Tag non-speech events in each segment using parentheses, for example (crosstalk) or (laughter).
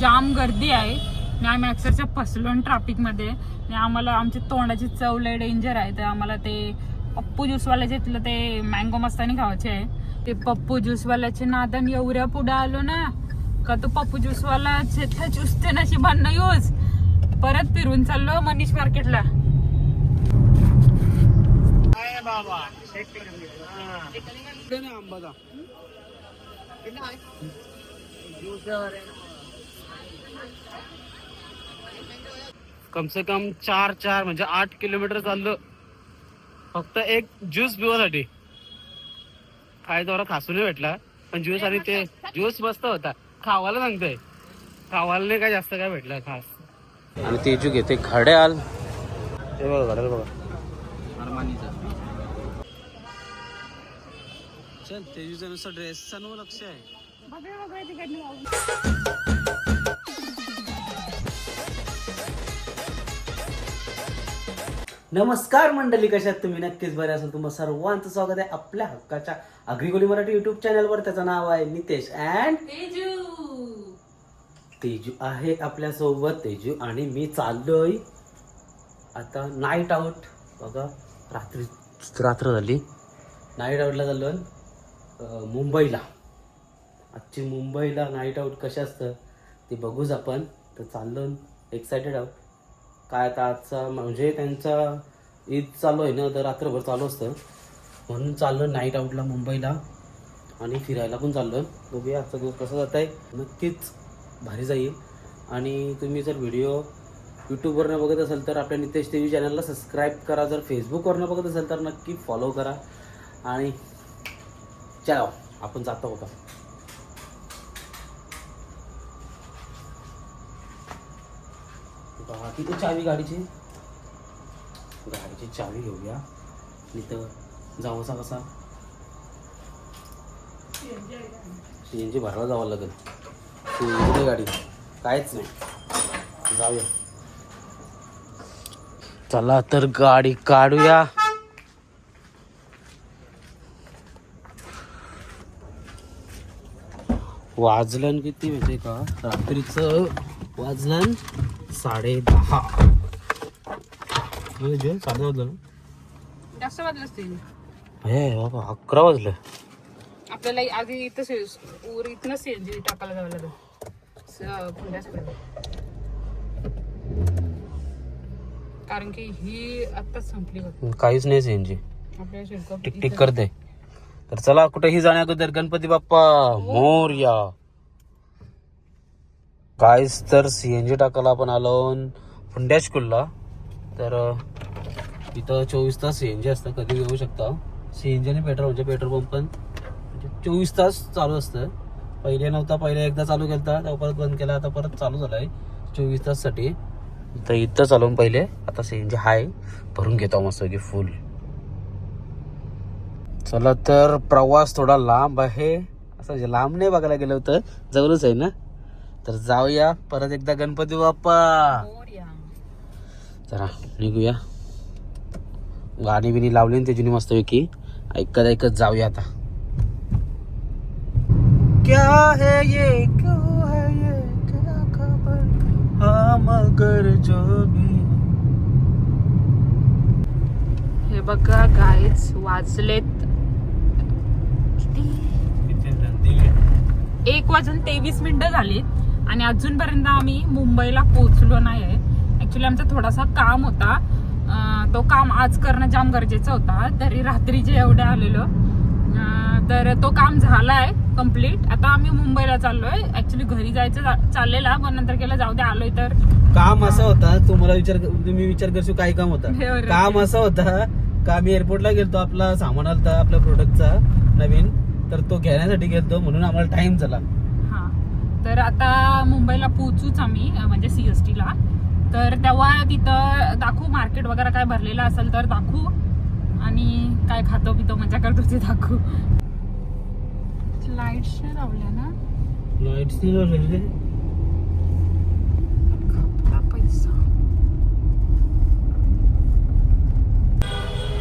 जाम गर्दी आहे. आणि आम्ही अक्षरशः फसलो ट्रॅफिकमध्ये आणि आम्हाला आमची तोंडाची चव लय डेंजर आहे. तर आम्हाला ते पप्पू ज्यूसवाल्याचे इथलं ते मँगो मस्तानी खावायचे आहे. ते पप्पू ज्यूसवाल्याचे नादन एवढ्या पुढे आलो ना का तो पप्पू ज्यूसवाला तिथं ज्यूस ते नशिबांना यूज परत फिरून चाललो मनीष मार्केटला कम से कम चार चार म्हणजे आठ किलोमीटर चाललो. फक्त एक ज्यूस पिवासाठी काय जरा खासू नाही भेटला. पण ज्यूस आणि ते ज्यूस मस्त होता. खावायला सांगतोय. खावायला नाही काय जास्त काय भेटलं खास. आणि ते जू घेते घड्याल ते बघा घड्याल बघा. चल तेजूचं नुसतं ड्रेसचं नो लक्ष आहे. नमस्कार मंडळी कशात तुम्ही? नक्कीच बरे असाल. तुम्हाला सर्वांचं स्वागत आहे आपल्या हक्काच्या अग्रिकोली मराठी युट्यूब चॅनलवर त्याचं नाव आहे नितेश अँड तेजू. आहे आपल्यासोबत तेजू आणि मी चाललोय. आता नाईट आउट बघा रात्री रात्र झाली. नाईट आउटला चाललोय. अं, मुंबईला. आजची मुंबईला नाईट आउट कशा असतं ते बघूच आपण. तर चाललो एक्सायटेड आहोत. काय आता आजचा म्हणजे त्यांचा ईद चालू आहे ना तर रात्रभर चालू असतं. म्हणून चाललं नाईट आउटला मुंबईला आणि फिरायला पण चाललो बघूया आजचा दिवस कसा जात आहे नक्कीच भारी जाईल. आणि तुम्ही जर व्हिडिओ यूट्यूबवरनं बघत असाल तर आपल्या नितेश टी व्ही चॅनलला सबस्क्राईब करा. जर फेसबुकवरनं बघत असाल तर नक्की फॉलो करा. आणि चला आपण जातो होता बघा तिथे चावी गाडीची. गाडीची चावी घेऊया. इथं जावंसा कसा? सी एन जी भरायला जावं लागेल. सी एन जी गाडी. काहीच नाही. जाऊया. चला तर गाडी काढूया. वाजलन किती म्हणजे का? रात्रीचं वाजलन साडे दहा. साडे वाजलं ना? जास्त वाजलं असतील. हे बाबा अकरा वाजलं. आपल्याला आधी इथं से- वर इथनं सीएनजी टाकायला जावं लागेल. कारण की ही आत्ताच संपली होती काहीच नाही सी एन जी. आपल्या शुल्क टिक टिक करते. तर चला कुठेही जाण्या अगोदर गणपती बाप्पा मोरया. कायच तर सी एन जी टाकायला आपण आलो फुंड्याच कुल्ला तर इथं चोवीस तास सी एन जी असतं. कधी येऊ शकता? सी एन आणि पेट्रोल म्हणजे पेट्रोल पंप पण. म्हणजे चोवीस तास चालू असतं. पहिले नव्हता पहिले एकदा चालू केला तेव्हा परत बंद केला आता परत चालू झालाय चोवीस ताससाठी. तर इथं चालवून पहिले. आता सी एन जी हाय. भरून घेतो मस्त की फुल चला तर प्रवास थोडा लांब आहे. असं म्हणजे लांब नाही बघायला गेलं होतं जवळच आहे ना? तर जाऊया. परत एकदा गणपती बाप्पा. चला निघूया. गाणी बिनी लावली ना त्याची मस्तपैकी ऐकत ऐकत जाऊया आता. क्या है ये? क्यों है ये? क्या खबर? हाँ मगर जो भी। हे बघा गाईच वाजलेत. किती? एक वाजून तेवीस मिनिटं झालीत. आणि अजूनपर्यंत आम्ही मुंबईला पोहोचलो नाही आहे ऍक्च्युली आमचा थोडासा काम होता. तो काम आज करणं जाम गरजेचं होता. तरी रात्रीचे एवढे आलेलो तर तो काम झालाय कंप्लीट आता आम्ही मुंबईला चाललोय. ऍक्च्युली घरी जायचं जा- चाललेला पण नंतर केलं जाऊ दे आलोय तर. काम असा होता तुम्हाला विचार तुम्ही विचार करशील काय काम होता. हे. काम असा होता का आम्ही एअरपोर्टला गेलतो आपला सामान आलता आपल्या प्रोडक्टचा नवीन. तर तो घेण्यासाठी गेलतो म्हणून आम्हाला टाइम झाला. तर आता मुंबईला पोहोचूच आम्ही म्हणजे सीएसटी ला तर तेव्हा तिथं दाखवू मार्केट वगैरे काय भरलेलं असेल तर दाखवू. आणि काय खातो पितो मजा करतो ते दाखवू. लाईट्स लावल्या ना? लाईट्स नाही लावलेले.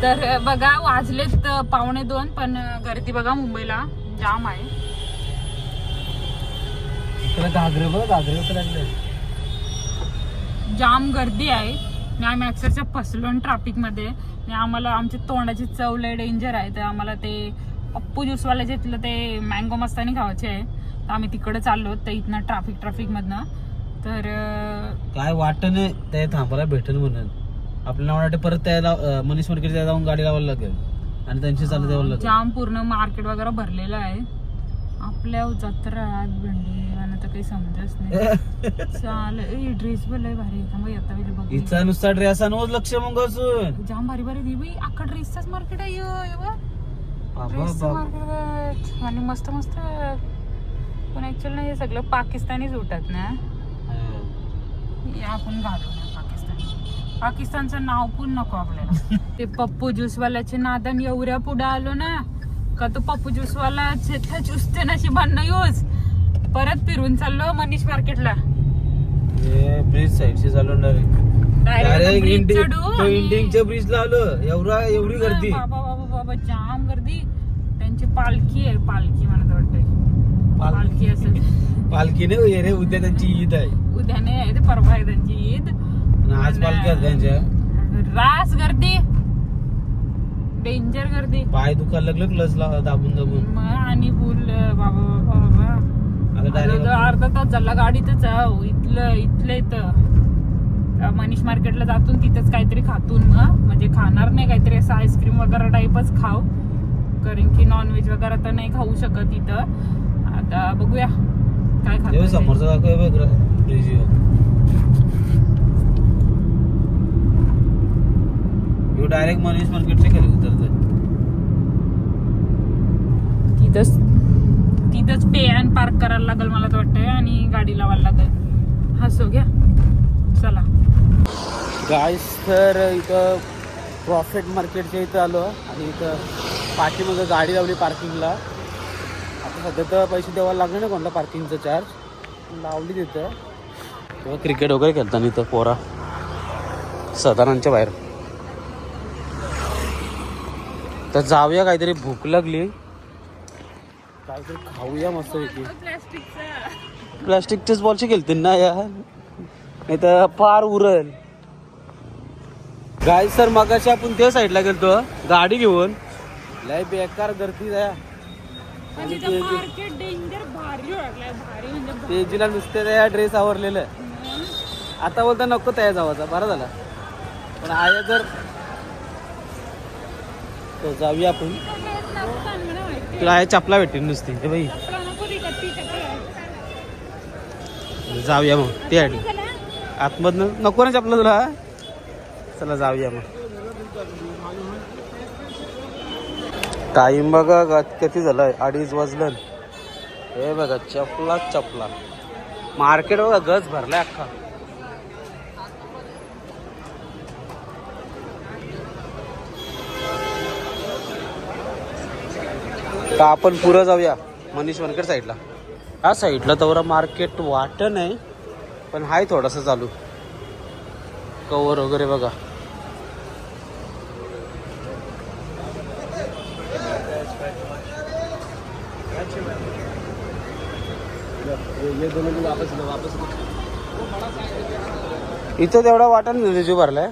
तर बघा वाजलेत पावणे दोन पण गर्दी बघा मुंबईला. जाम आहे. त्याला घागरे बघ घागरे जाम गर्दी आहे. आणि आम्ही अक्षरशः फसलो ट्रॅफिकमध्ये. आणि आम्हाला आमच्या तोंडाची चव लय डेंजर आहे. तर आम्हाला ते पप्पू ज्यूसवाले तिथलं ते मँगो मस्तानी खावायचे आहे. तर आम्ही तिकडे चाललो. तर इथनं ट्रॅफिक ट्रॅफिक मधनं. तर अं, काय वाटत नाही ते थांबायला भेटेल म्हणून. आपल्याला वाटतं परत त्याला अं, मनीष मार्केटला जाऊन गाडी लावायला लागेल. आणि त्यांची चालत यावं लागेल. जाम पूर्ण मार्केट वगैरे भरलेलं आहे. आपल्या जत्रा भेंडी काही समजच नाही. (laughs) चाल ड्रेस पण लय भारी आहे. येता वेळी बघ हिचा नुसता ड्रेस आणूच लक्ष मग असून जाम भारी भारी दी बाई. अख्खा ड्रेसचाच मार्केट आहे ड्रेसचं मार्केट आणि मस्त मस्त. पण ऍक्च्युअली हे सगळं पाकिस्तानीच उठत ना. हे. आपण घालू ना पाकिस्तानी. पाकिस्तानचं नाव पण नको आपल्याला. (laughs) ते पप्पू ज्यूसवाल्याचे नादन एवढ्या पुढे आलो ना का तो पप्पू ज्यूसवाला त्या ज्यूस ते नशिबान यूज परत फिरून चाललो मनीष मार्केटला. ब्रिज साईडशी चालून डायरेक्ट इंडिंगच्या ब्रिजला आलो. एवढा एवढी गर्दी. बाबा बाबा बाबा जाम गर्दी. त्यांची पालखी आहे पालखी मला वाटतं पाल- पालखी असेल. पालखी नाही रे उद्या त्यांची (laughs) ईद आहे. उद्या नाही आहे ते परवा आहे त्यांची ईद. आज पालखी आहे त्यांच्या. रास गर्दी. डेंजर गर्दी. पाय दुखायला लागलं क्लच दाबून दाबून आणि फुल बाबा बाबा बाबा. अर्धा तास झाला गाडीतच आहो. इथलं इथलं इथं. मनीष मार्केटला जातून तिथंच काहीतरी खातून मग म्हणजे खाणार नाही काहीतरी असं आईस्क्रीम वगैरे टाईपच खाऊ. कारण की नॉनव्हेज वगैरे तर नाही खाऊ शकत इथं. आता बघूया काय हे खातो समोरचा ब्रिज डायरेक्ट मनीष मार्केटचे खाली उतरतोय तिथंच तिथंच पे अँड पार्क करायला लागेल मला तर वाटतंय आणि गाडी लावायला लागेल. हसो घ्या. चला. गाईस तर इथं प्रॉफिट मार्केटच्या इथं आलो आणि इथं पाठीमागं गाडी लावली पार्किंगला आता सध्या तर पैसे द्यावा लागले ना कोणता पार्किंगचा चार्ज लावली तिथं. तेव्हा क्रिकेट वगैरे खेळताना इथं पोरा. सदानांच्या बाहेर. तर जाऊया काहीतरी भूक लागली. काहीतरी खाऊया मस्त पैकी. प्लास्टिकचेच बॉलचे खेळतील ना यार? नाही तर फार उरल. गाय सर मगाशी आपण त्या साईडला गेलतो गाडी घेऊन. लय बेकार गर्दी म्हणजे. तेजीला नुसते त्या ड्रेस आवरलेलं. आता बोलता नको त्या जावाचा बरं झाला. पण आहे जर तर जाऊया आपण. तुला आहे चपला भेटेल नुसती. हे बाई. जाऊया मग ते आहे आतमधनं नको ना चपला तुला. चला जाऊया मग. टाइम बघा किती झालाय? अडीच वाजलं. हे बघा चपला चपला. मार्केट बघा गज भरलाय अख्खा. का आपण पुढं जाऊया मनीष वनकर साईडला. हा साईडला तर मार्केट वाट नाही पण आहे थोडासा चालू. कवर वगैरे बघा. इथं तेवढा वाटा नाही रिजू भरलाय.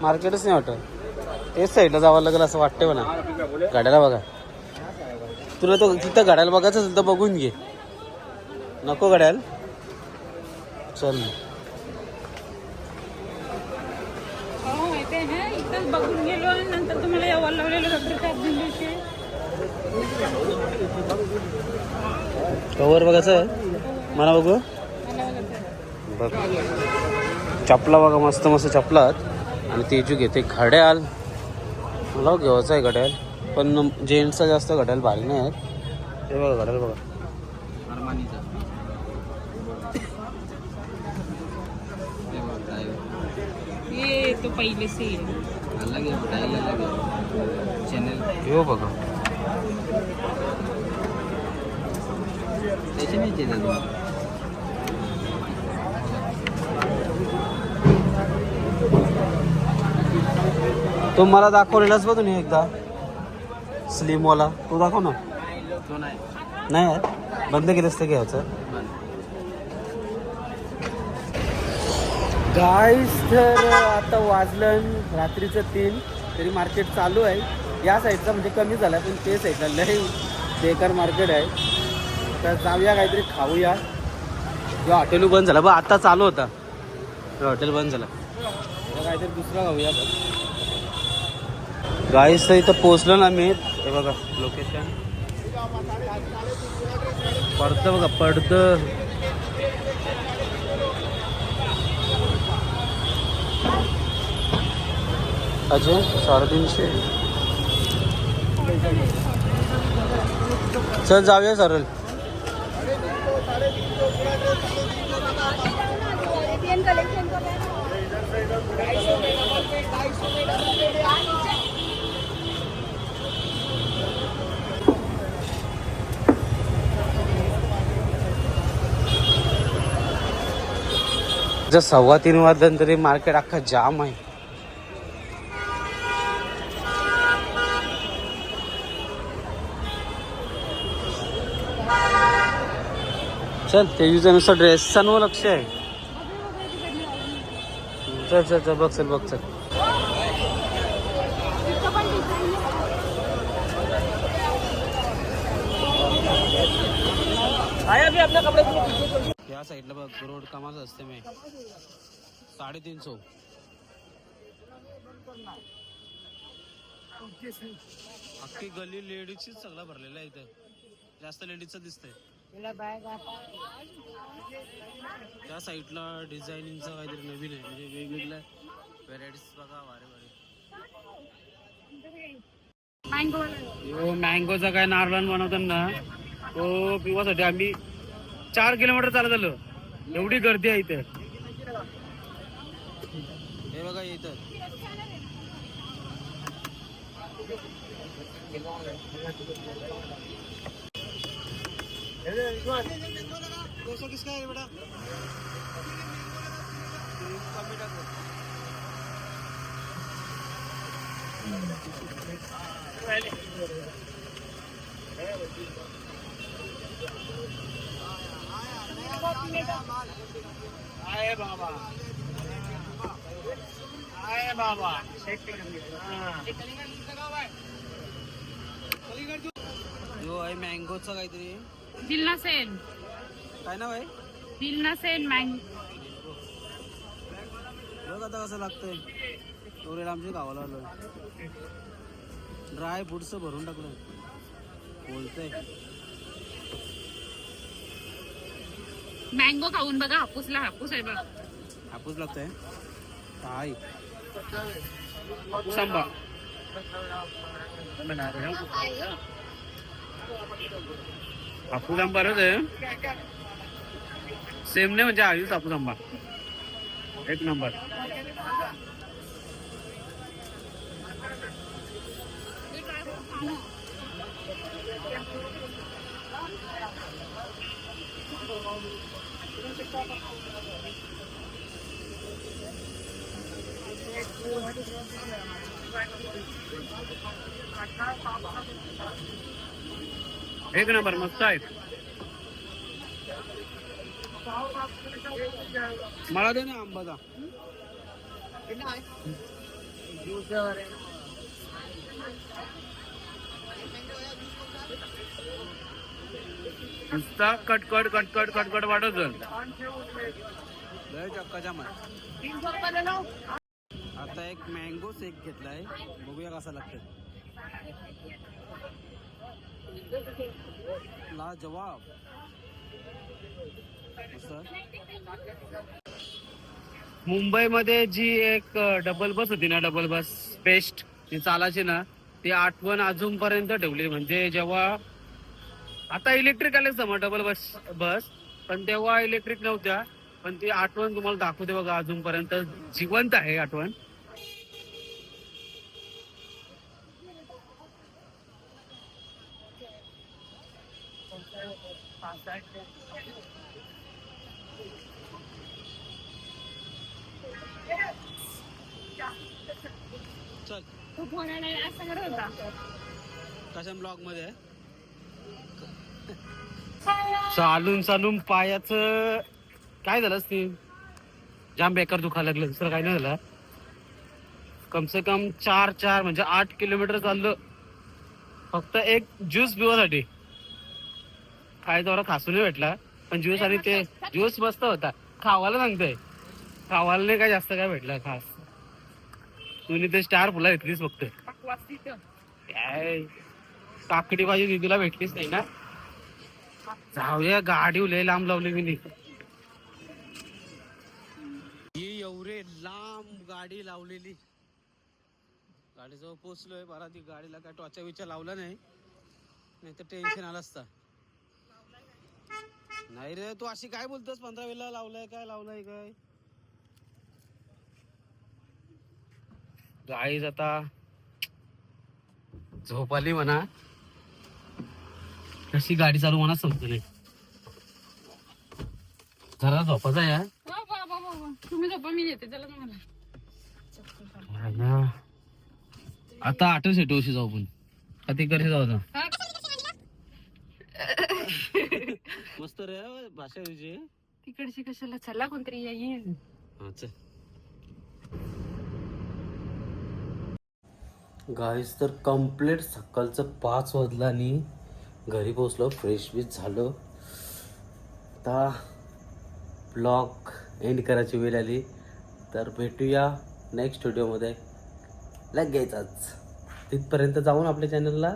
मार्केटच नाही वाटत. तेच साईडला जावं लागेल असं वाटतंय म्हणा गाड्याला बघा. तुला तो तिथं गाड्याला बघायचं असेल तर बघून घे. नको गाड्याल चल. हो, बघून गेलो आणि नंतर तुम्हाला यावं लावलेलं डॉक्टर काय दिवशी कवर बघायचं आहे? मला बघू? बघ. चपला बघा मस्त मस्त चपला आहेत आणि तेजू घेते घड्याल. मला घ्यायचं आहे घड्याल. पण जेंट्सचा जास्त घड्याल भारी नाही आहेत. हे बघा घड्याल बघा. ये तो पहिले सेल हे बघा. तो मला दाखवलेलाच बघ तुम्ही एकदा. स्लिमवाला. तो दाखव ना. तो नाही. आहे? बंद केलं असतं घ्यायचं. गाईस तर आता वाजलं रात्रीचं तीन तरी मार्केट चालू आहे. या साईडचा म्हणजे कमी झाला पण ते साईडला लय बेकार मार्केट आहे. तर जाऊया काहीतरी खाऊया. किंवा हॉटेल बंद झालं. बघ आता चालू होता. हॉटेल बंद झालं. काहीतरी दुसरा खाऊया गाईस तर इथं पोचलो ना मी. हे बघा लोकेशन पडतं बघा पडतं अजून साडेतीनशे. चल जाऊया सरळ जर सव्वा तीन वाजल्यानंतर तरी मार्केट अख्खा जाम आहे. चल तेजूचं नुसार ड्रेसचा नो लक्ष आहे. चल चल चल बघ चल बघ चल. या साईडला बघ रोड कामाच असते मी. साडेतीन सो अख्खी गली लेडीजचीच सगळं भरलेलं आहे इथं. जास्त लेडीजचं दिसतंय. त्या साईडला डिझायनिंगचं काहीतरी नवीन आहे. म्हणजे वेगवेगळ्या व्हेरायटीज बघा वारे वारे. मँगोचा काय नारळण बनवतात ना तो पिवासाठी आम्ही चार किलोमीटर चालत आलो. एवढी गर्दी आहे इथे. हे बघा इथं. आहे बाबा. आहे बाबा. यो आहे मँगोचा काहीतरी. दिलना सेन. काय नाव आहे? दिलना सेन मँग बघ आता कसं लागतंय. एवढे आमच्या गावाला आलो ड्राय फ्रूटचं भरून टाकलं बोलतंय. मँगो खाऊन बघा हापूसला हापूस आहे बघ. हापूस लागतंय. काय? सांबा. हापूस आंबारच आहे सेम नाही म्हणजे आयुष हापूस आंबा. एक नंबर. एक नंबर मस्त आहेत. मला दे ना आंबाचा नुसता कटकट कटकट कटकट वाटत आता एक मँगो शेक घेतलाय. बघूया कसा लागतंय. ला जवाब. मुंबईमध्ये जी एक डबल बस होती ना डबल बस बेस्ट ती चालायची ना ती आठवण अजूनपर्यंत ठेवली. म्हणजे जेव्हा आता इलेक्ट्रिक आले डबल बस बस पण तेव्हा इलेक्ट्रिक नव्हत्या. पण ती आठवण तुम्हाला दाखवते बघा अजूनपर्यंत. जिवंत आहे आठवण. चल. खूप होणार कशा ब्लॉगमध्ये आहे? चालून चालून पायाचं काय झालं असते? जाम बेकार दुखायला लागलं दुसरं काही नाही झालं. कम से कम चार चार म्हणजे आठ किलोमीटर चाललो. फक्त एक ज्यूस पिवासाठी. काय तेवढा खासू नाही भेटला. पण ज्यूस आणि ते ज्यूस मस्त होता. खावायला सांगतोय. खावायला नाही काय जास्त काय भेटला खास. तुम्ही ते स्टार फुला घेतलीस फक्त. काय? काकडी भाजी दिदीला भेटलीच नाही ना? जाऊया गाडी लय लांब लावली मी एवढे लांब गाडी लावलेली. गाडीजवळ पोचलोय बरा ती गाडीला काय टॉचा विचा लावला नाही. नाही तर टेन्शन आलं असता. नाही रे तू अशी काय बोलतोस? पंधरा वेळेला लावलाय काय लावलाय काय? गाईज आता झोप आली म्हणा. कशी गाडी चालू म्हणा समजत नाही. जरा झोपाचा या. वा, वा, वा. तुम्ही झोपा मी येते. चला मला आता आठ सेटोशी जाऊ पण कधी कधी जाऊ आता. हा? मस्त रे भाषा तुझी. तिकडची कशाला? चला कोणतरी येईल हा गाईस तर कंप्लीट सकाळचं पाच वाजला आणि घरी पोचलो फ्रेश बीच झालो. आता ब्लॉग एंड करायची वेळ आली. तर भेटूया नेक्स्ट व्हिडिओमध्ये लगेचच तिथपर्यंत जाऊन आपल्या चॅनलला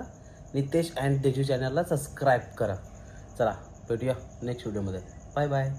नितेश अँड तेजू चॅनलला सबस्क्राईब करा. चला भेटूया नेक्स्ट व्हिडिओमध्ये बाय बाय